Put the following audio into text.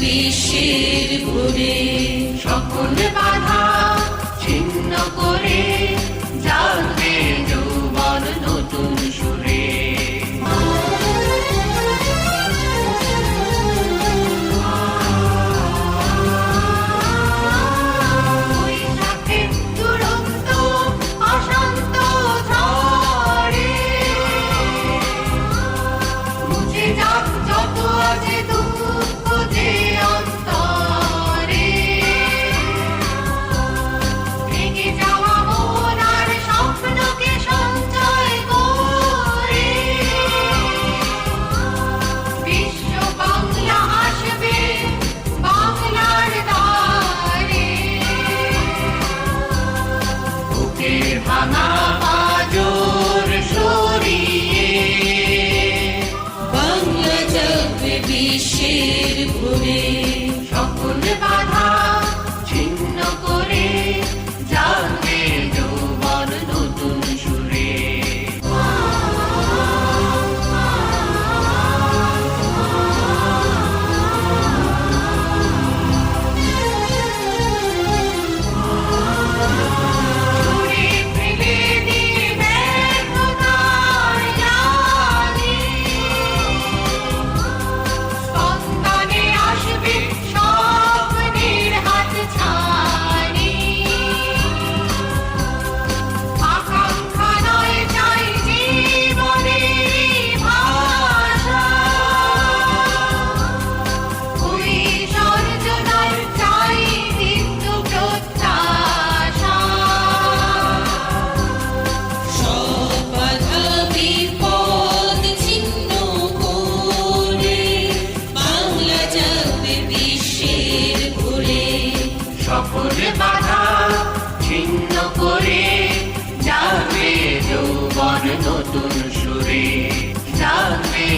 বিশ্বের ভোরে চলবে বাধা ছিন্ন করে যাবে যৌবন নতুন সুরে যাবে